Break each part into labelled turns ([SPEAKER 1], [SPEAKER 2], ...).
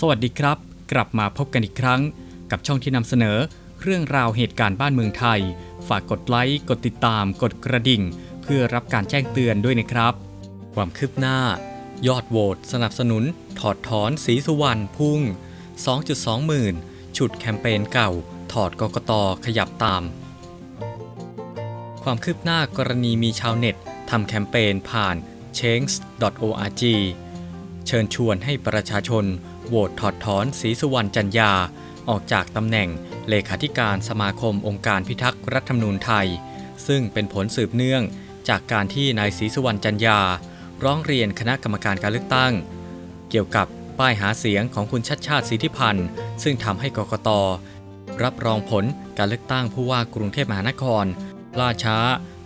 [SPEAKER 1] สวัสดีครับ กลับมาพบกันอีกครั้ง กับช่องที่นำเสนอ เรื่องราวเหตุการณ์บ้านเมืองไทย ฝากกดไลค์กดติดตาม กดกระดิ่ง เพื่อรับการแจ้งเตือนด้วยนะครับ ความคืบหน้า ยอดโหวตสนับสนุน ถอดถอนสีสุวรรณพุ่ง 2.2 หมื่น ฉุดแคมเปญเก่า ถอดกกตขยับตาม ความคืบหน้ากรณีมีชาวเน็ตทำแคมเปญผ่าน change.org เชิญชวนให้ประชาชน โหวตถอดถอนศรีสุวรรณจันยา ออกจากตำแหน่งเลขาธิการสมาคมองค์การพิทักษ์รัฐธรรมนูญไทย ซึ่งเป็นผลสืบเนื่องจากการที่นายศรีสุวรรณจันยา ร้องเรียนคณะกรรมการการเลือกตั้ง เกี่ยวกับป้ายหาเสียงของคุณชัดชาติสิทธิพันธ์ ซึ่งทำให้กกตรับรองผลการเลือกตั้งผู้ว่ากรุงเทพมหานคร ล่าช้า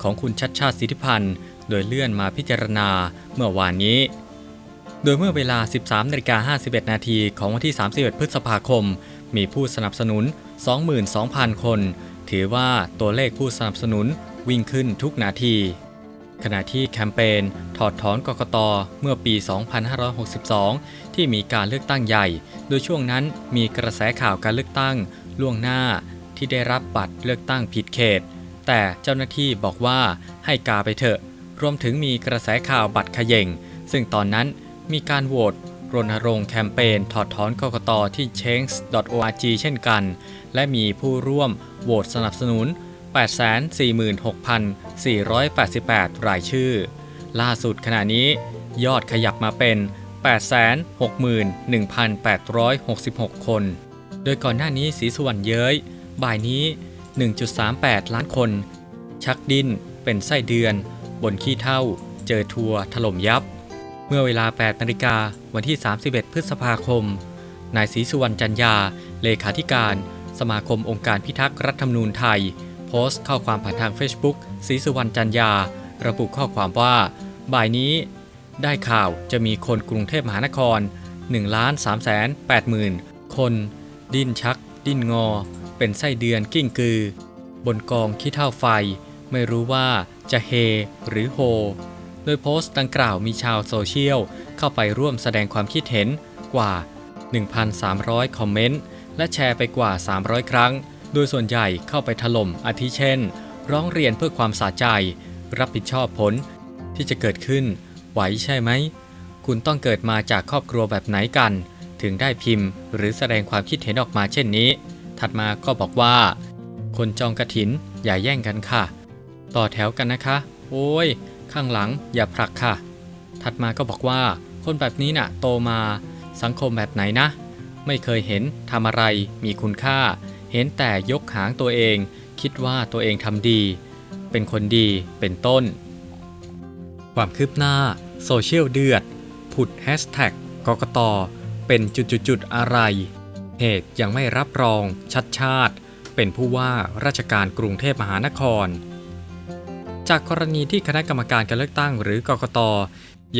[SPEAKER 1] ของคุณชัดชาติสิทธิพันธ์ โดยเลื่อนมาพิจารณาเมื่อวานนี้ โดยเมื่อเวลา 13นาฬิกา51 นาทีของวันที่ 31 พฤษภาคม มีผู้สนับสนุน 22,000 คน ถือว่าตัวเลขผู้สนับสนุนวิ่งขึ้นทุกนาที ขณะที่แคมเปญถอดถอนกกตเมื่อปี 2562 ที่มีการเลือกตั้งใหญ่ โดยช่วงนั้นมีกระแสข่าวการเลือกตั้ง ล่วงหน้าที่ได้รับบัตรเลือกตั้งผิดเขต แต่เจ้าหน้าที่บอกว่าให้กาไปเถอะ รวมถึงมีกระแสข่าวบัตรขย่งซึ่งตอนนั้น มีการโหวตรณรงค์แคมเปญถอดถอนกกตที่ change.org เช่นกัน และมีผู้ร่วมโหวตสนับสนุน 846,488 รายชื่อ ล่าสุดขณะนี้ ยอดขยับมาเป็น 861,866 คน โดยก่อนหน้านี้สีสุวรรณเย้ย บ่ายนี้ 1.38 ล้านคน ชักดิ้น เป็นไส้เดือน บนขี้เท่า เจอทัวร์ถล่มยับ เมื่อเวลา 8 นาฬิกาวันที่ 31 พฤษภาคม นายศรีสุวรรณจันยา เลขาธิการ สมาคมองค์การพิทักษ์รัฐธรรมนูญไทย โพสต์ข้อความผ่านทาง Facebook ศรีสุวรรณจันยา ระบุข้อความว่า บ่ายนี้ ได้ข่าวจะมีคนกรุงเทพมหานคร1ล้าน3แสน8หมื่นคน ดิ้นชัก ดิ้นงอ เป็นไส้เดือนกิ้งกือ บนกองขี้เท่าไฟ ไม่รู้ว่าจะเฮหรือโฮ ดยโพสต์ดังกล่าวมีชาวโซเชียลเข้าไปร่วมแสดงความคิดเห็นกว่า 1,300 คอมเมนต์ และแชร์ไปกว่า 300 ครั้ง โดยส่วนใหญ่เข้าไปถล่มอาทิเช่น ร้องเรียนเพื่อความสะใจ รับผิดชอบผล ที่จะเกิดขึ้น ไหวใช่ไหม คุณต้องเกิดมาจากครอบครัวแบบไหนกัน ถึงได้พิมพ์ หรือแสดงความคิดเห็นออกมาเช่นนี้ ถัดมาก็บอกว่า คนจองกระถินอย่าแย่งกันค่ะ ต่อแถวกันนะคะ โอ้ย ข้างหลังอย่าผลักค่ะ ถัดมาก็บอกว่า คนแบบนี้น่ะ โตมาสังคมแบบไหนนะ ไม่เคยเห็นทำอะไรมีคุณค่า เห็นแต่ยกหางตัวเอง คิดว่าตัวเองทำดี เป็นคนดีเป็นต้น ความคืบหน้า โซเชียลเดือด ผุดแฮชแท็กกกตเป็นจุดๆอะไร เหตุยังไม่รับรองชัดชาติ เป็นผู้ว่าราชการกรุงเทพมหานคร จากกรณีที่คณะกรรมการการเลือกตั้งหรือกกต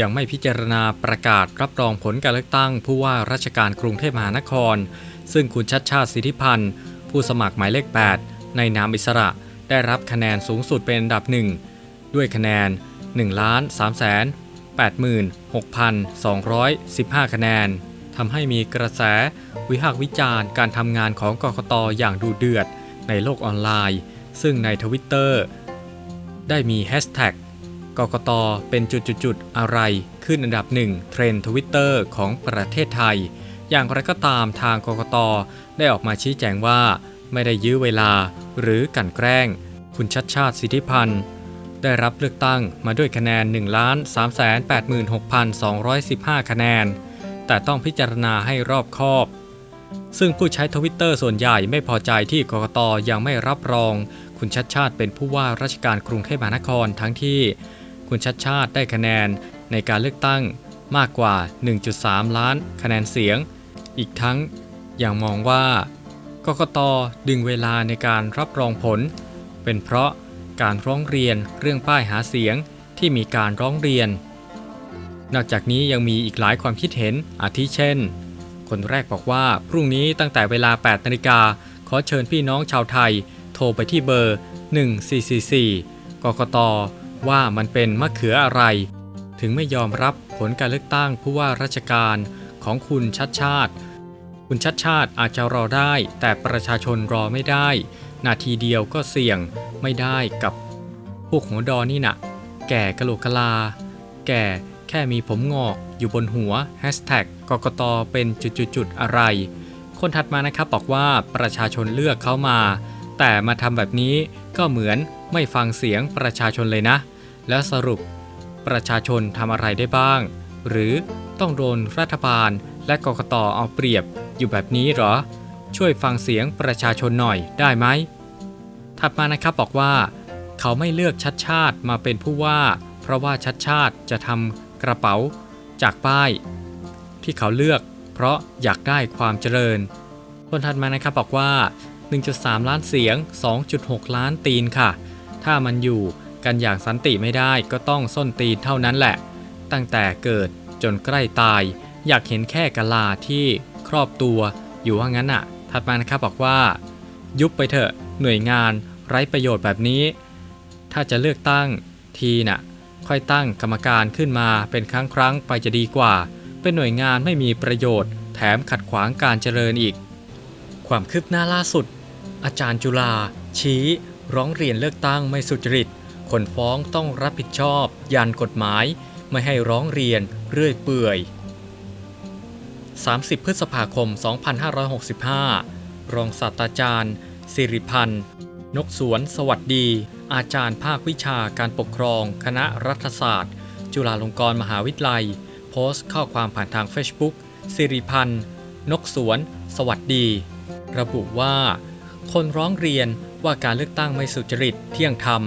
[SPEAKER 1] ยังไม่พิจารณาประกาศรับรองผลการเลือกตั้ง ผู้ว่าราชการกรุงเทพมหานคร ซึ่งคุณชัดชาติสิทธิพันธ์ ผู้สมัครหมายเลข 8 ในนามอิสระ ได้รับคะแนนสูงสุดเป็นอันดับหนึ่งด้วยคะแนน1ล้าน3แสน86,215 คะแนนทำให้มีกระแสวิพากษ์วิจารณ์การทำงานของกกตอย่างดูเดือดในโลกออนไลน์ ซึ่งในทวิตเตอร์ ได้มีแฮชแท็กกกตเป็นจุดๆอะไรขึ้นอันดับหนึ่งเทรนด์ทวิตเตอร์ของประเทศไทย อย่างไรก็ตามทางกกตได้ออกมาชี้แจงว่า ไม่ได้ยื้อเวลาหรือกลั่นแกล้ง คุณชัดชาติสิทธิพันธ์ได้รับเลือกตั้งมาด้วยคะแนน 1 386,215 คะแนน แต่ต้องพิจารณาให้รอบคอบ ซึ่งผู้ใช้ทวิตเตอร์ส่วนใหญ่ไม่พอใจที่กกตยังไม่รับรอง คุณชัดชาติเป็นผู้ว่าราชการกรุงเทพมหานครทั้งที่คุณชัดชาติได้คะแนนในการเลือกตั้งมากกว่า 1.3 ล้านคะแนนเสียง อีกทั้งยังมองว่ากกตดึงเวลาในการรับรองผล เป็นเพราะการร้องเรียนเรื่องป้ายหาเสียงที่มีการร้องเรียน นอกจากนี้ยังมีอีกหลายความคิดเห็นอาทิเช่น คนแรกบอกว่าพรุ่งนี้ตั้งแต่เวลา 8 นาฬิกาขอเชิญพี่น้องชาวไทย โทรไปที่เบอร์ 1444 กกต ว่ามันเป็นมะเขืออะไร ถึงไม่ยอมรับผลการเลือกตั้งผู้ว่าราชการของคุณชัดชาติ คุณชัดชาติอาจจะรอได้ แต่ประชาชนรอไม่ได้ นาทีเดียวก็เสี่ยงไม่ได้กับพวกหัวดอนี่นะแก่กะโหลกลา แก่แค่มีผมงอกอยู่บนหัวแฮชแท็กกกตเป็นจุดๆๆอะไร คนถัดมานะครับบอกว่าประชาชนเลือกเขามา แต่มาทำแบบนี้ก็เหมือนไม่ฟังเสียงประชาชนเลยนะ แล้วสรุปประชาชนทำอะไรได้บ้าง หรือต้องโดนรัฐบาลและกกตเอาเปรียบอยู่แบบนี้หรอ ช่วยฟังเสียงประชาชนหน่อยได้ไหม ถัดมานะครับบอกว่า เขาไม่เลือกชัดชาติมาเป็นผู้ว่า เพราะว่าชัดชาติจะทำกระเป๋าจากป้าย ที่เขาเลือก เพราะอยากได้ความเจริญคนถัดมานะครับบอกว่า 1.3 ล้านเสียง 2.6 ล้านตีนค่ะ ถ้ามันอยู่กันอย่างสันติไม่ได้ก็ต้องส้นตีนเท่านั้นแหละ ตั้งแต่เกิดจนใกล้ตาย อยากเห็นแค่กะลาที่ครอบตัวอยู่ว่างั้นอะ ถัดมานะครับบอกว่า ยุบไปเถอะหน่วยงานไร้ประโยชน์แบบนี้ ถ้าจะเลือกตั้งทีน่ะ ค่อยตั้งกรรมการขึ้นมาเป็นครั้งครั้งไปจะดีกว่า เป็นหน่วยงานไม่มีประโยชน์ แถมขัดขวางการเจริญอีก ความคืบหน้าล่าสุด อาจารย์จุฬาชี้ร้องเรียนเลือกตั้งไม่สุจริต คนฟ้องต้องรับผิดชอบ ยันกฎหมาย ไม่ให้ร้องเรียนเรื่อยเปื่อย 30 พฤษภาคม 2565 รองศาสตราจารย์ สิริพันธ์ นกสวนสวัสดี อาจารย์ภาควิชาการปกครอง คณะรัฐศาสตร์ จุฬาลงกรณ์มหาวิทยาลัย โพสต์ข้อความผ่านทาง Facebook สิริพันธ์ นกสวน สวัสดี ระบุว่า คนร้องเรียนว่าการเลือกตั้งไม่สุจริตเที่ยงธรรม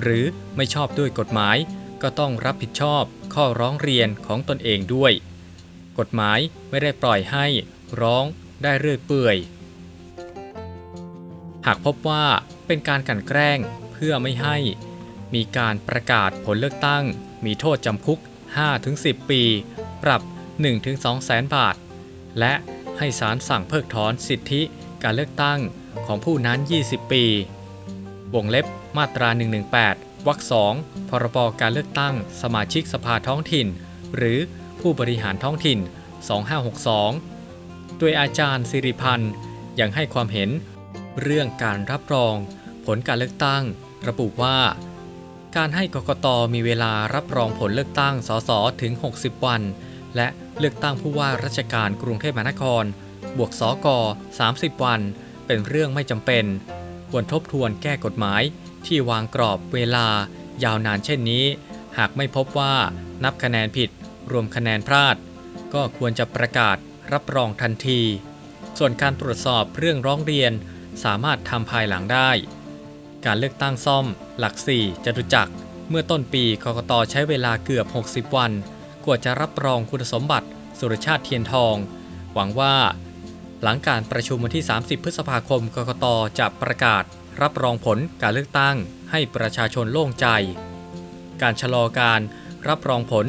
[SPEAKER 1] หรือไม่ชอบด้วยกฎหมาย ก็ต้องรับผิดชอบข้อร้องเรียนของตนเองด้วย กฎหมายไม่ได้ปล่อยให้ร้องได้เรื่อยเปื่อย หากพบว่าเป็นการกันแกล้งเพื่อไม่ให้ มีการประกาศผลเลือกตั้ง มีโทษจำคุก 5-10 ปี ปรับ 1-2 แสนบาท และให้ศาลสั่งเพิกถอนสิทธิการเลือกตั้ง ของผู้นั้น 20 ปี วงเล็บมาตรา 118 วรรค2พรบการเลือกตั้ง สมาชิกสภาท้องถิ่น หรือผู้บริหารท้องถิ่น 2562 โดยอาจารย์สิริพันธ์ยังให้ความเห็นเรื่องการรับรอง ผลการเลือกตั้ง ระบุว่า การให้กกตมีเวลารับรองผลเลือกตั้งสสถึง 60 วัน และเลือกตั้งผู้ว่าราชการกรุงเทพมหานคร บวกสก30 วัน เป็นเรื่องไม่จำเป็น ควรทบทวนแก้กฎหมายที่วางกรอบเวลายาวนานเช่นนี้ หากไม่พบว่านับคะแนนผิด รวมคะแนนพลาด ก็ควรจะประกาศรับรองทันที ส่วนการตรวจสอบเรื่องร้องเรียนสามารถทำภายหลังได้ การเลือกตั้งซ่อม หลัก4จตุจักร เมื่อต้นปีกกตใช้เวลาเกือบ 60 วัน กว่าจะรับรองคุณสมบัติสุรชาติเทียนทอง หวังว่า หลังการประชุมวันที่ 30 พฤษภาคมกกตจะประกาศ รับรองผลการเลือกตั้งให้ประชาชนโล่งใจ การชะลอการรับรองผล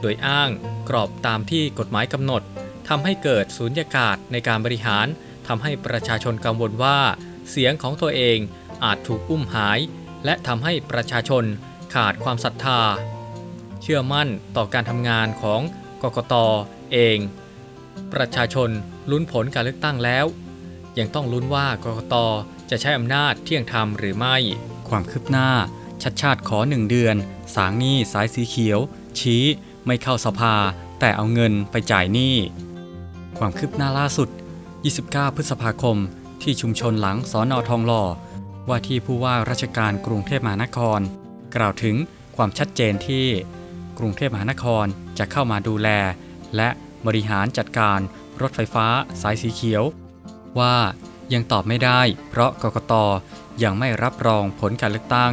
[SPEAKER 1] โดยอ้างกรอบตามที่กฎหมายกำหนดทำให้เกิดสูญญากาศในการบริหารทำให้ประชาชนกังวลว่า เสียงของตัวเองอาจถูกอุ้มหาย และทำให้ประชาชนขาดความศรัทธา เชื่อมั่นต่อการทำงานของกกตเอง ประชาชน ลุ้นผลการเลือกตั้งแล้ว ยังต้องลุ้นว่ากกตจะใช้อำนาจเที่ยงธรรมหรือไม่ ความคืบหน้า ชัดชาติขอหนึ่งเดือน สางหนี้สายสีเขียว ชี้ไม่เข้าสภา แต่เอาเงินไปจ่ายหนี้ ความคืบหน้าล่าสุด 29 พฤษภาคม ที่ชุมชนหลังสอนอทองหล่อ ว่าที่ผู้ว่าราชการกรุงเทพมหานคร กล่าวถึงความชัดเจนที่กรุงเทพมหานครจะเข้ามาดูแล และบริหารจัดการ รถไฟฟ้า สายสีเขียว ว่ายังตอบไม่ได้ เพราะกกตยังไม่รับรองผลการเลือกตั้ง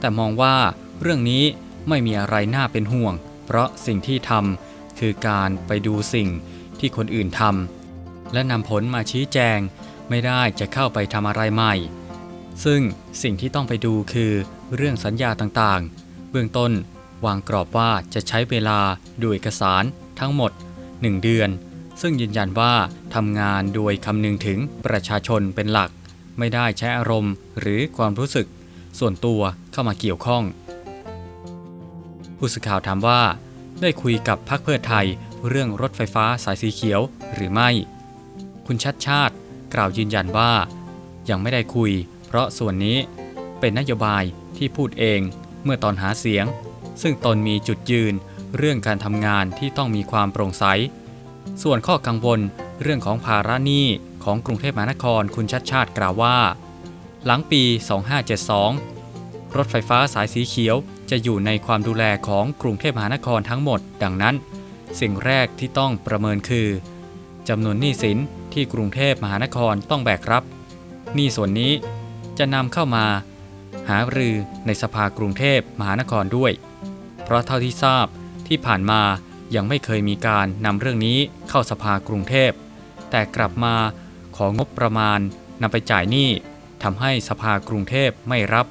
[SPEAKER 1] แต่มองว่าเรื่องนี้ไม่มีอะไรน่าเป็นห่วง เพราะสิ่งที่ทำคือการไปดูสิ่งที่คนอื่นทำและนำผลมาชี้แจง ไม่ได้จะเข้าไปทำอะไรใหม่ ซึ่งสิ่งที่ต้องไปดูคือเรื่องสัญญาต่างๆ เบื้องต้นวางกรอบว่าจะใช้เวลาดูเอกสารทั้งหมด 1 เดือน ซึ่งยืนยันว่าทำงานโดยคำนึงถึงประชาชนเป็นหลัก ไม่ได้ใช้อารมณ์หรือความรู้สึก ส่วนตัวเข้ามาเกี่ยวข้อง ผู้สื่อข่าวถามว่า ได้คุยกับพรรคเพื่อไทยเรื่องรถไฟฟ้าสายสีเขียวหรือไม่ คุณชัดชาติกล่าวยืนยันว่า ยังไม่ได้คุย เพราะส่วนนี้เป็นนโยบายที่พูดเองเมื่อตอนหาเสียง ซึ่งตนมีจุดยืนเรื่องการทำงานที่ต้องมีความโปร่งใส ส่วนข้อกังวลเรื่องของภาระหนี้ของกรุงเทพมหานครคุณชัดชาติกล่าวว่า หลังปี 2572 รถไฟฟ้าสายสีเขียวจะอยู่ในความดูแลของกรุงเทพมหานครทั้งหมด ดังนั้น สิ่งแรกที่ต้องประเมินคือจำนวนหนี้สินที่กรุงเทพมหานครต้องแบกรับหนี้ส่วนนี้จะนำเข้ามา หารือในสภากรุงเทพมหานครด้วย เพราะเท่าที่ทราบที่ผ่านมา ยังไม่เคยมีการนำเรื่องนี้เข้าสภากรุงเทพ แต่กลับมาของงบประมาณนำไปจ่ายหนี้ทำให้สภากรุงเทพไม่รับ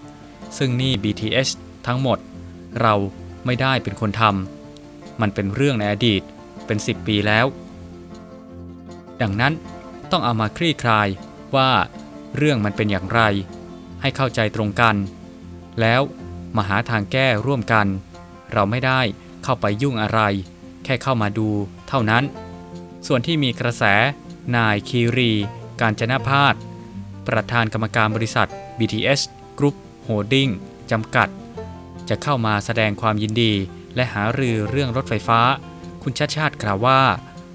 [SPEAKER 1] ซึ่งหนี้ BTS ทั้งหมด เราไม่ได้เป็นคนทำมันเป็นเรื่องในอดีตเป็น 10 ปีแล้ว ดังนั้นต้องเอามาคลี่คลายว่าเรื่องมันเป็นอย่างไร ให้เข้าใจตรงกัน แล้วมาหาทางแก้ร่วมกัน เราไม่ได้เข้าไปยุ่งอะไร แค่เข้ามาดูเท่านั้น ส่วนที่มีกระแส นายคีรี การจนพาสประธานกรรมการบริษัท BTS Group Holding จำกัด จะเข้ามาแสดงความยินดี และหารือเรื่องรถไฟฟ้า คุณชาติชาติกล่าวว่า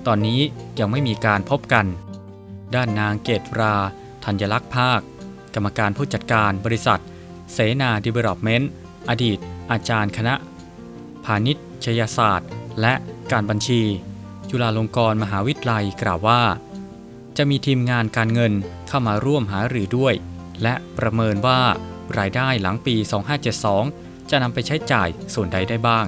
[SPEAKER 1] ตอนนี้ยังไม่มีการพบกัน ด้านนางเกตรา ธัญลักษ์ภาค กรรมการผู้จัดการบริษัท เสนาดีเวล็อปเมนต์อดีต อาจารย์คณะ พาณิชยศาสตร์ และ การบัญชี จุฬาลงกรณ์มหาวิทยาลัยกล่าวว่า จะมีทีมงานการเงินเข้ามาร่วมหารือด้วย และประเมินว่ารายได้หลังปี 2572 จะนำไปใช้จ่ายส่วนใดได้บ้าง